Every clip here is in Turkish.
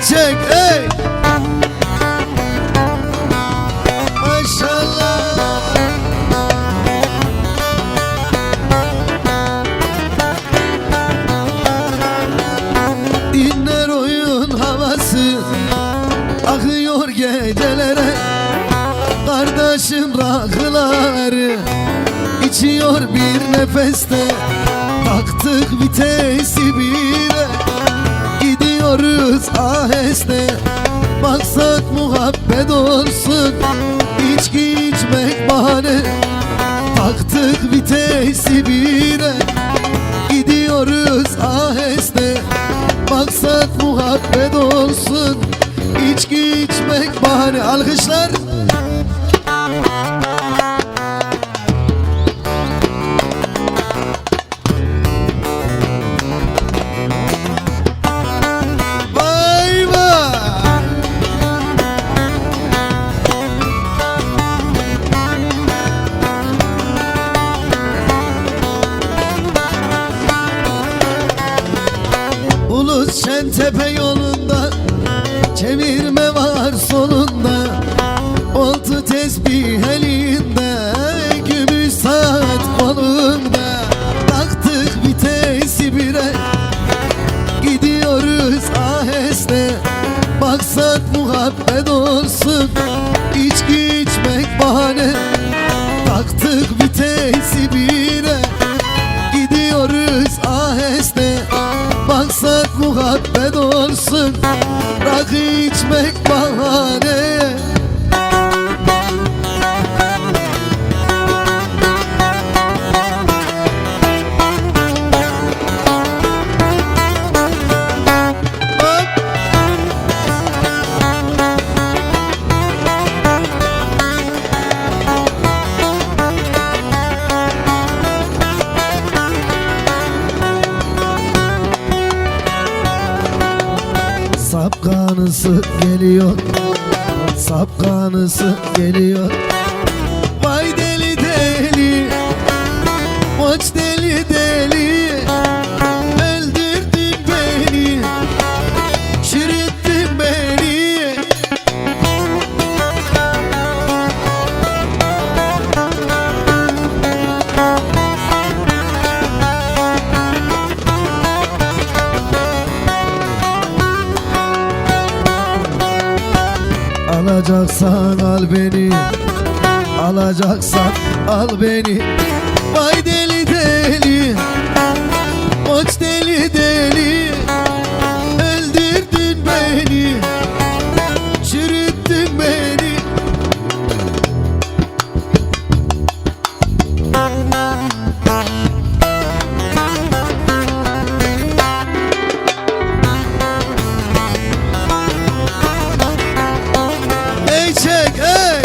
çiçek ey Maşallah! Oyun havası Akıyor gecelere. Kardeşim rakıları içiyor bir nefeste. Baktık vitesi bir Gidiyoruz aheste. Maksat muhabbet olsun İçki içmek bahane. Taktık vitesi bire Gidiyoruz aheste. Maksat muhabbet olsun İçki içmek bahane. Alkışlar Şentepe yolunda Çevirme var solunda. Oltu tesbih elinde Gümüş saat kolunda. Taktık vitesi bire Gidiyoruz aheste. Maksat muhabbet olsun İçki içmek bahane. Taktık vitesi bire Gidiyoruz aheste. Maksat muhabbet olsun Rakı içmek bahane Sapkanısı geliyor. Sapkanısı geliyor Alacaksan al beni. Alacaksan al beni. Vay deli deli Ey çek ey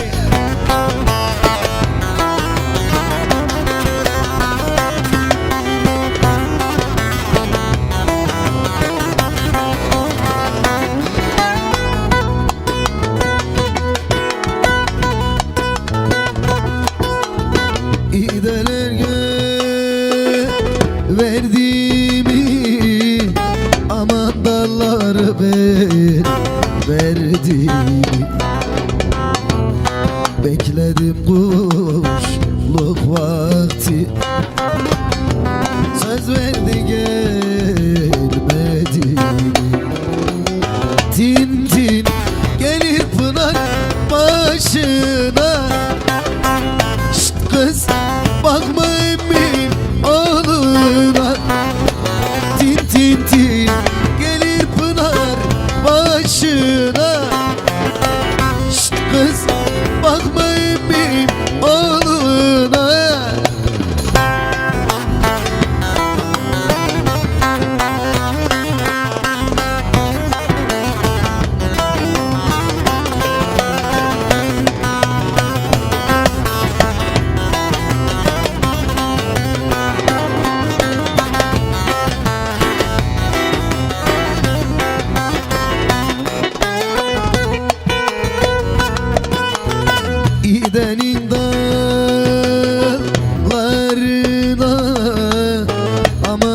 İdeler gö verdiğimi Aman dalları ver verdiğimi Bekledim kuşluk vakti. Söz verdi gelmedi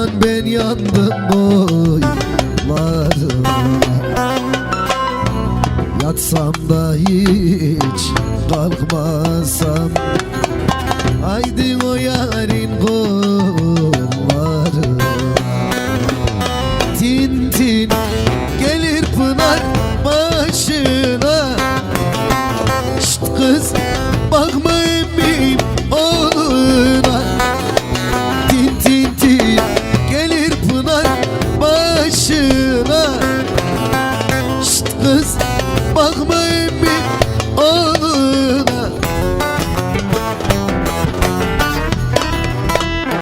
Aman ben yandım boylarına Yatsam da hiç kalkmasam